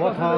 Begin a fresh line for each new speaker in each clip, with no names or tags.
কথা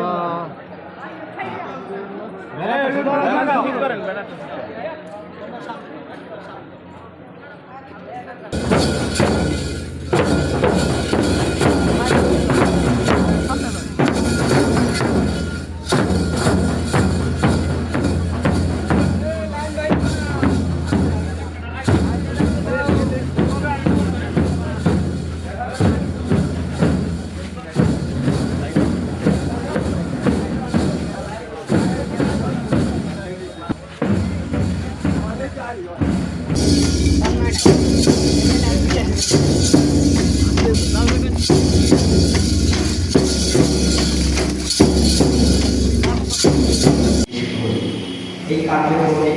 এই কার্যক্রমে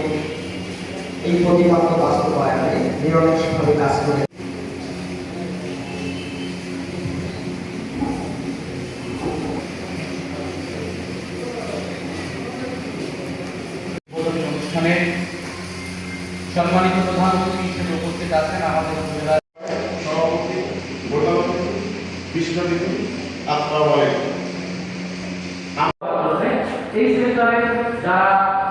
এই প্রতিপাদ্য বাস্তবায়নে নিরলসভাবে কাজ করে।
সম্মানিত প্রধান অতিথি হিসেবে উপস্থিত আছেন আমাদের উপজেলার
সভাপতি আসসালামু আলাইকুম
এই সেক্টরে যারা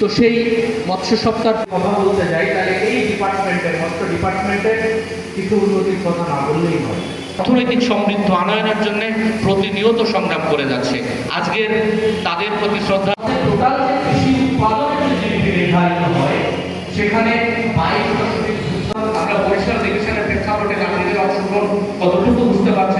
তো সেই মৎস্য সপ্তাহ
কথা বলতে যাই তাহলে এই ডিপার্টমেন্টের মৎস্য ডিপার্টমেন্টের কিছু উন্নতির কথা না বললেই হয়।
অর্থনৈতিক সমৃদ্ধ আনয়নের জন্য প্রতিনিয়ত সংগ্রাম করে যাচ্ছে। আজকের তাদের প্রতি শ্রদ্ধা।
টোটাল যে কৃষি উৎপাদনের যে নির্ধারিত হয় সেখানে বাইশ দশমিক আমরা বরিশাল ডিভিশনের প্রেক্ষাপটে নাগরিকের অংশগ্রহণ কতটুকু বুঝতে পারছে